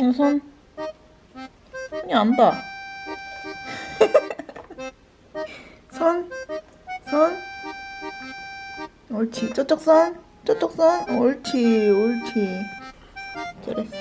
어, 손. 손이 안 봐. 손. 손. 옳지. 저쪽 손. 저쪽 손. 옳지. 옳지. 잘했어.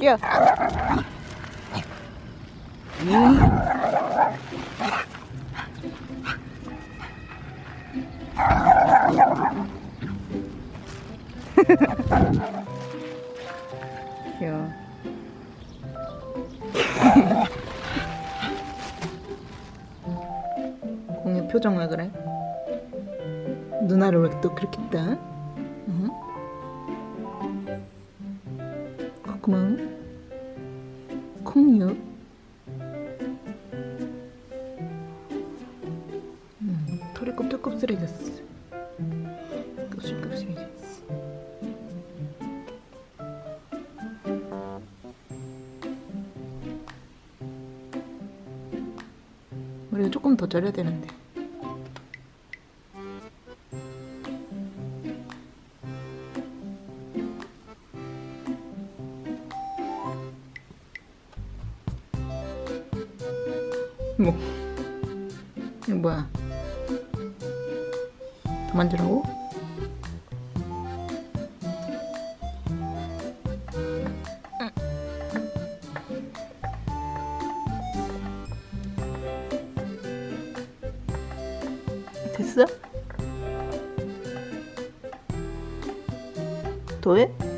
뛰어. 귀여워. 공유 표정 왜 그래? 누나를 왜 또 그렇게 따? 털이 껍질껍질해졌어. 껍질껍질해졌어. 머리가 조금 더 절여야 되는데. 뭐 이거 뭐야? 더 만지라고? 됐어? 더해?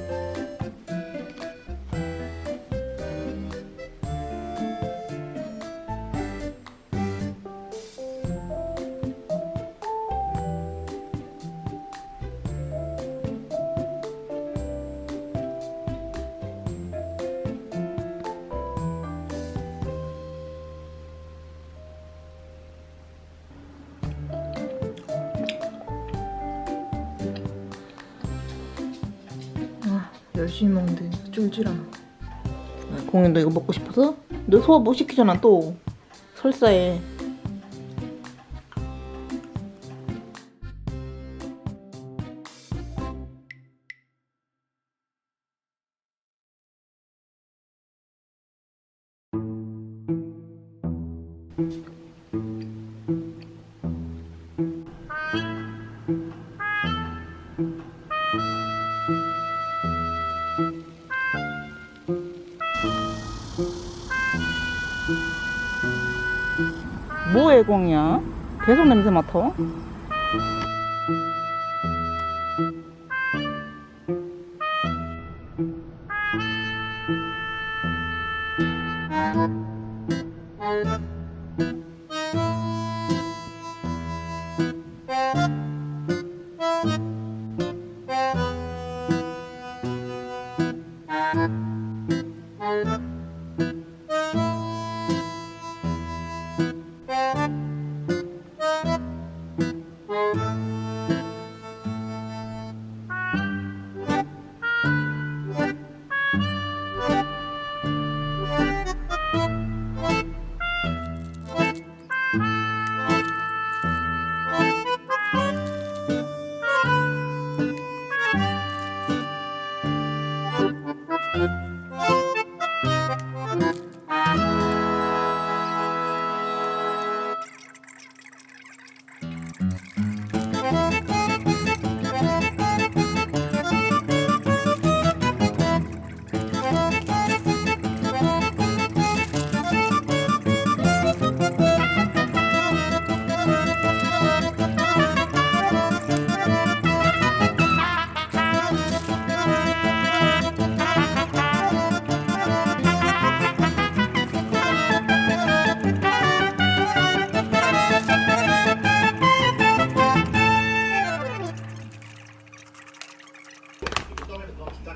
열심히 먹는데 쫄질 않아. 아, 공연 너 이거 먹고 싶어서? 너 소화 못 시키잖아 또. 설사해. 뭐 애공이야? 계속 냄새 맡아?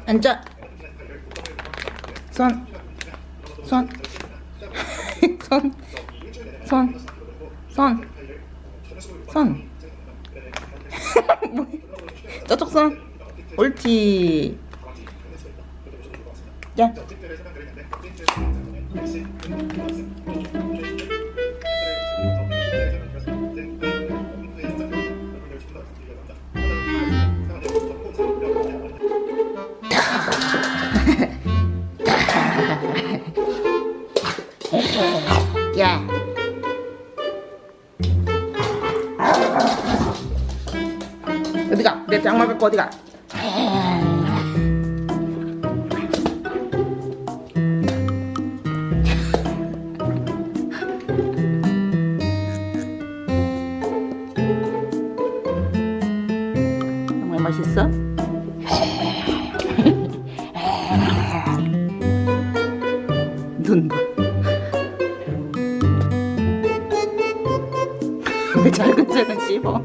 앉아. 손. 손. 손. 손. 손. 저쪽 손. 옳지. 야. 야. 내 장마 갖고 어디가? 정말 맛있어? 눈 봐. 왜 작은 새는 씹어?